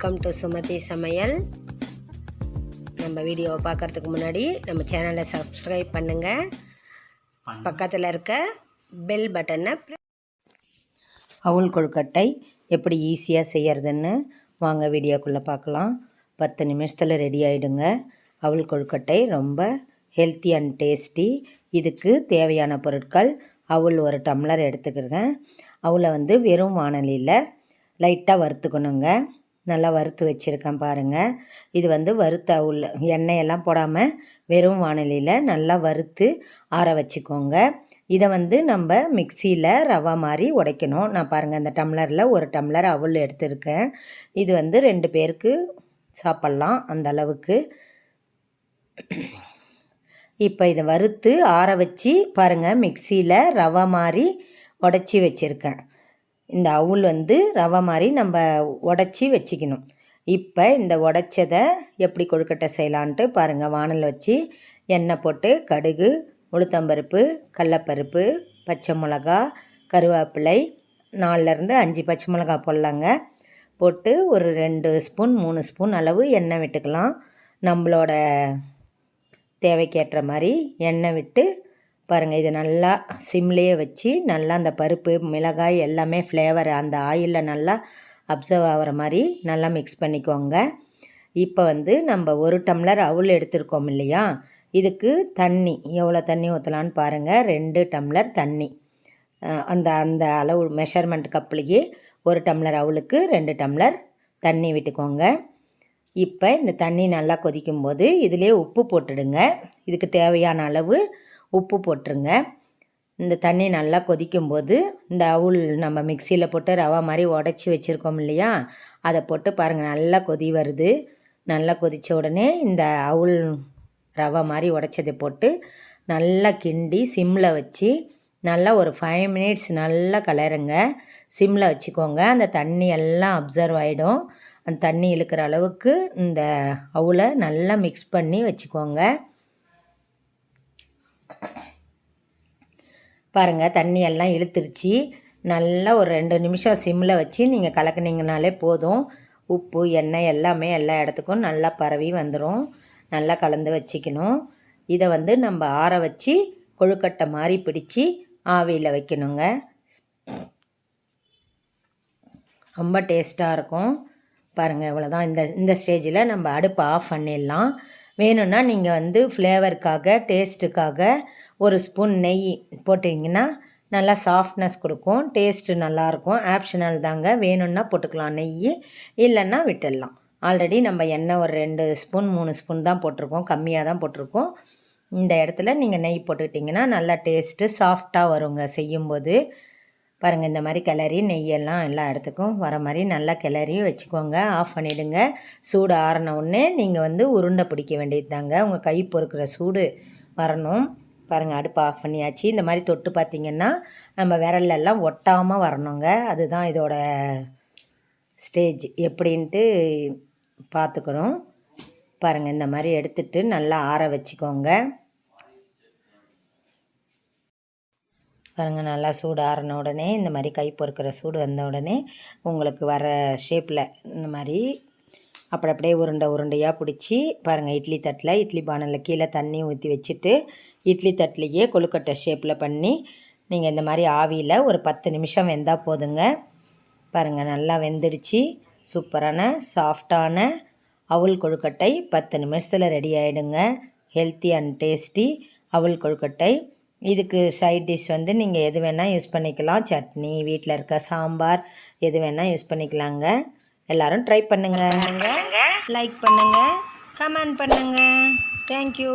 Welcome to Sumathi சமையல். நம்ம வீடியோவை பார்க்கறதுக்கு முன்னாடி நம்ம சேனலை சப்ஸ்கிரைப் பண்ணுங்கள் பக்கத்தில் இருக்க பெல் பட்டனை அவுள் கொழுக்கட்டை எப்படி ஈஸியாக செய்யறதுன்னு வாங்க வீடியோக்குள்ளே பார்க்கலாம். பத்து நிமிஷத்தில் ரெடி ஆகிடுங்க அவுள் கொழுக்கட்டை ரொம்ப ஹெல்த்தி அண்ட் டேஸ்டி இதுக்கு தேவையான பொருட்கள் அவுள் ஒரு டம்ளர் எடுத்துக்கிறேன். அவளை வந்து வெறும் வானலியில் லைட்டாக வறுத்துக்கணுங்க. நல்லா வறுத்து வச்சுருக்கேன் பாருங்கள் இது வந்து வறுத்த அவுள் எண்ணெயெல்லாம் போடாமல் வெறும் வானலியில் நல்லா வறுத்து ஆற வச்சுக்கோங்க. இதை வந்து நம்ம மிக்சியில் ரவா மாதிரி உடைக்கணும். நான் பாருங்கள் இந்த டம்ளரில் ஒரு டம்ளர் அவுள் எடுத்திருக்கேன். இது வந்து ரெண்டு பேருக்கு சாப்பிட்லாம் அந்த அளவுக்கு. இப்போ இதை வறுத்து ஆற வச்சு பாருங்கள் மிக்சியில் ரவா மாதிரி உடச்சி வச்சுருக்கேன். இந்த அவுள் வந்து ரவை மாதிரி நம்ம உடச்சி வச்சுக்கணும். இப்போ இந்த உடச்சதை எப்படி கொழுக்கட்டை செய்யலான்ட்டு பாருங்கள் வானல் வச்சு எண்ணெய் போட்டு கடுகு உளுத்தம்பருப்பு கடலப்பருப்பு பச்சை மிளகா கருவேப்பிலை நாலுலேருந்து அஞ்சு பச்சை மிளகா போடலாங்க. போட்டு ஒரு ரெண்டு ஸ்பூன் மூணு ஸ்பூன் அளவு எண்ணெய் விட்டுக்கலாம். நம்மளோட தேவைக்கேற்ற மாதிரி எண்ணெய் விட்டு பாருங்கள் இதை நல்லா சிம்லேயே வச்சு நல்லா அந்த பருப்பு மிளகாய் எல்லாமே ஃப்ளேவர் அந்த ஆயிலில் நல்லா அப்சர்வ் ஆகிற மாதிரி நல்லா மிக்ஸ் பண்ணிக்கோங்க. இப்போ வந்து நம்ம ஒரு டம்ளர் அவுள் எடுத்திருக்கோம் இல்லையா? இதுக்கு தண்ணி எவ்வளோ தண்ணி ஊற்றலான்னு பாருங்கள் ரெண்டு டம்ளர் தண்ணி. அந்த அந்த அளவு மெஷர்மெண்ட் கப்புலேயே ஒரு டம்ளர் அவளுக்கு ரெண்டு டம்ளர் தண்ணி விட்டுக்கோங்க. இப்போ இந்த தண்ணி நல்லா கொதிக்கும் போது இதிலே உப்பு போட்டுடுங்க. இதுக்கு தேவையான அளவு உப்பு போட்டுருங்க. இந்த தண்ணி நல்லா கொதிக்கும்போது இந்த அவுள் நம்ம மிக்சியில் போட்டு ரவா மாதிரி உடச்சி வச்சுருக்கோம் இல்லையா? அதை போட்டு பாருங்கள் நல்லா கொதி வருது. நல்லா கொதித்த உடனே இந்த அவுள் ரவை மாதிரி உடச்சதை போட்டு நல்லா கிண்டி சிம்மில் வச்சு நல்லா ஒரு ஃபைவ் மினிட்ஸ் நல்லா கலருங்க. சிம்மில் வச்சுக்கோங்க. அந்த தண்ணி எல்லாம் அப்சர்வ் ஆகிடும் அந்த தண்ணி இழுக்கிற அளவுக்கு இந்த அவுளை நல்லா மிக்ஸ் பண்ணி வச்சுக்கோங்க. பாருங்கள் தண்ணி எல்லாம் இழுத்துருச்சு. நல்லா ஒரு ரெண்டு நிமிஷம் சிம்மில் வச்சு நீங்கள் கலக்குனீங்கனாலே போதும். உப்பு எண்ணெய் எல்லாமே எல்லா இடத்துக்கும் நல்லா பரவி வந்துடும் நல்லா கலந்து வச்சுக்கணும். இதை வந்து நம்ம ஆற வச்சு கொழுக்கட்டை மாதிரி பிடிச்சி ஆவியில் வைக்கணுங்க. ரொம்ப டேஸ்ட்டாக இருக்கும். பாருங்கள் இவ்வளோதான் இந்த இந்த ஸ்டேஜில் நம்ம அடுப்பை ஆஃப் பண்ணிடலாம். வேணும்னா நீங்கள் வந்து ஃப்ளேவருக்காக டேஸ்ட்டுக்காக ஒரு ஸ்பூன் நெய் போட்டிங்கன்னா நல்லா சாஃப்ட்னஸ் கொடுக்கும். டேஸ்ட்டு நல்லாயிருக்கும் ஆப்ஷனல் தாங்க. வேணும்னா போட்டுக்கலாம். நெய் இல்லைன்னா விட்டுடலாம். ஆல்ரெடி நம்ம எண்ணெய் ஒரு ரெண்டு ஸ்பூன் மூணு ஸ்பூன் தான் போட்டிருக்கோம். கம்மியாக தான் போட்டிருக்கோம். இந்த இடத்துல நீங்கள் நெய் போட்டுக்கிட்டிங்கன்னா நல்லா டேஸ்ட்டு சாஃப்டாக வருங்க. செய்யும்போது பாருங்கள் இந்த மாதிரி கிளறி நெய்யெல்லாம் எல்லா இடத்துக்கும் வர மாதிரி நல்லா கிளறி வச்சுக்கோங்க. ஆஃப் பண்ணிவிடுங்க சூடு ஆறின உடனே நீங்கள் வந்து உருண்டை பிடிக்க வேண்டியது தாங்க உங்கள் கை பொறுக்கிற சூடு வரணும். பாருங்கள் அடுப்பு ஆஃப் பண்ணியாச்சு. இந்த மாதிரி தொட்டு பார்த்திங்கன்னா நம்ம விரலெல்லாம் ஒட்டாமல் வரணுங்க. அதுதான் இதோட ஸ்டேஜ் எப்படின்ட்டு பார்த்துக்கணும் பாருங்கள் இந்த மாதிரி எடுத்துகிட்டு நல்லா ஆற வச்சுக்கோங்க. பாருங்கள் நல்லா சூடு ஆறின உடனே இந்த மாதிரி கை பொறுக்கிற சூடு வந்த உடனே உங்களுக்கு வர ஷேப்பில் இந்த மாதிரி அப்புறம் அப்படியே உருண்டை உருண்டையாக பிடிச்சி பாருங்கள் இட்லி தட்டில் இட்லி பானலில் கீழே தண்ணி ஊற்றி வச்சுட்டு இட்லி தட்டிலேயே கொழுக்கட்டை ஷேப்பில் பண்ணி நீங்கள் இந்த மாதிரி ஆவியில் ஒரு பத்து நிமிஷம் வெந்தால் போதுங்க. பாருங்கள் நல்லா வெந்துடுச்சு. சூப்பரான சாஃப்டான அவுல் கொழுக்கட்டை பத்து நிமிஷத்தில் ரெடி ஆகிடுங்க ஹெல்த்தி அண்ட் டேஸ்டி அவுல் கொழுக்கட்டை. இதுக்கு சைட் டிஷ் வந்து நீங்கள் எது வேணால் யூஸ் பண்ணிக்கலாம். சட்னி வீட்டில் இருக்க சாம்பார் எது வேணால் யூஸ் பண்ணிக்கலாங்க. எல்லோரும் ட்ரை பண்ணுங்கள் லைக் பண்ணுங்கள் கமெண்ட் பண்ணுங்கள் தேங்க்யூ